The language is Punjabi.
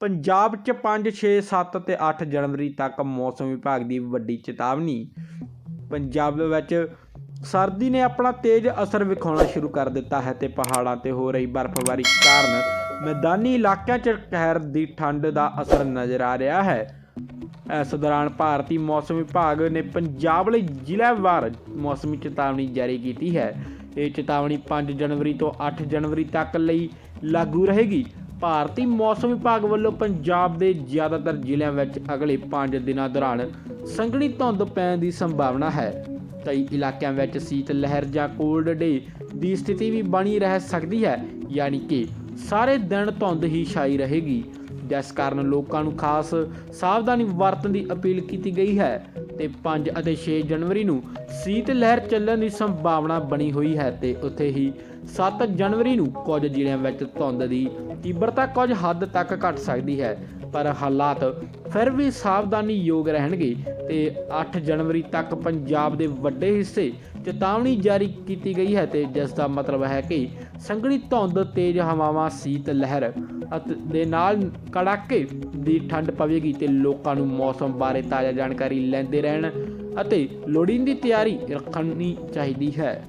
ਪੰਜਾਬ 'ਚ 5 6 7 ਤੇ 8 ਜਨਵਰੀ ਤੱਕ ਮੌਸਮ ਵਿਭਾਗ ਦੀ ਵੱਡੀ ਚੇਤਾਵਨੀ। ਪੰਜਾਬ ਦੇ ਵਿੱਚ ਸਰਦੀ ਨੇ ਆਪਣਾ ਤੇਜ਼ ਅਸਰ ਵਿਖਾਉਣਾ ਸ਼ੁਰੂ ਕਰ ਦਿੱਤਾ ਹੈ ਤੇ ਪਹਾੜਾਂ ਤੇ ਹੋ ਰਹੀ ਬਰਫ਼ਬਾਰੀ ਕਾਰਨ ਮੈਦਾਨੀ ਇਲਾਕਿਆਂ 'ਚ ਕਹਿਰ ਦੀ ਠੰਡ ਦਾ ਅਸਰ ਨਜ਼ਰ ਆ ਰਿਹਾ ਹੈ। ਇਸ ਦੌਰਾਨ ਭਾਰਤੀ ਮੌਸਮ ਵਿਭਾਗ ਨੇ ਪੰਜਾਬ ਲਈ ਜ਼ਿਲ੍ਹਾਵਾਰ ਮੌਸਮੀ ਚੇਤਾਵਨੀ ਜਾਰੀ ਕੀਤੀ ਹੈ। ਇਹ ਚੇਤਾਵਨੀ 5 ਜਨਵਰੀ ਤੋਂ 8 ਜਨਵਰੀ ਤੱਕ ਲਈ ਲਾਗੂ ਰਹੇਗੀ। ਭਾਰਤੀ ਮੌਸਮ ਵਿਭਾਗ ਵੱਲੋਂ ਪੰਜਾਬ ਦੇ ਜ਼ਿਆਦਾਤਰ ਜ਼ਿਲ੍ਹਿਆਂ ਵਿੱਚ ਅਗਲੇ 5 ਦਿਨਾਂ ਦੌਰਾਨ ਸੰਘਣੀ ਧੁੰਦ ਪੈਣ ਦੀ ਸੰਭਾਵਨਾ ਹੈ। ਕਈ ਇਲਾਕਿਆਂ ਵਿੱਚ ਸੀਤ ਲਹਿਰ ਜਾਂ ਕੋਲਡ ਡੇ ਦੀ ਸਥਿਤੀ ਵੀ ਬਣੀ ਰਹਿ ਸਕਦੀ ਹੈ, ਯਾਨੀ ਕਿ ਸਾਰੇ ਦਿਨ ਧੁੰਦ ਹੀ ਛਾਈ ਰਹੇਗੀ। ਜਿਸ ਕਾਰਨ ਲੋਕਾਂ ਨੂੰ ਖਾਸ ਸਾਵਧਾਨੀ ਵਰਤਣ ਦੀ ਅਪੀਲ ਕੀਤੀ ਗਈ ਹੈ। ਤੇ 5 ਅਤੇ 6 ਜਨਵਰੀ ਨੂੰ ਸੀਤ ਲਹਿਰ ਚੱਲਣ ਦੀ ਸੰਭਾਵਨਾ ਬਣੀ ਹੋਈ ਹੈ ਤੇ ਉੱਥੇ ਹੀ 7 ਜਨਵਰੀ ਨੂੰ ਕੁਝ ਜ਼ਿਲ੍ਹਿਆਂ ਵਿੱਚ ਧੁੰਦ ਦੀ ਤੀਬਰਤਾ ਕੁਝ ਹੱਦ ਤੱਕ ਘਟ ਸਕਦੀ ਹੈ, ਪਰ ਹਾਲਾਤ ਫਿਰ ਵੀ ਸਾਵਧਾਨੀ ਯੋਗ ਰਹਿਣਗੇ ਤੇ 8 ਜਨਵਰੀ ਤੱਕ ਪੰਜਾਬ ਦੇ ਵੱਡੇ ਹਿੱਸੇ ਚੇਤਾਵਨੀ ਜਾਰੀ ਕੀਤੀ ਗਈ ਹੈ ਤੇ ਜਿਸ ਦਾ ਮਤਲਬ ਹੈ ਕਿ ਸੰਘਣੀ ਧੁੰਦ, ਤੇਜ਼ ਹਵਾਵਾਂ, ਸੀਤ ਲਹਿਰ ਅਤੇ ਦੇ ਨਾਲ ਕੜਾਕੇ ਦੀ ਠੰਡ ਪਵੇਗੀ ਤੇ ਲੋਕਾਂ ਨੂੰ ਮੌਸਮ ਬਾਰੇ ਤਾਜ਼ਾ ਜਾਣਕਾਰੀ ਲੈਂਦੇ ਰਹਿਣ ਅਤੇ ਲੋੜੀਂਦੀ ਤਿਆਰੀ ਰੱਖਣੀ ਚਾਹੀਦੀ ਹੈ।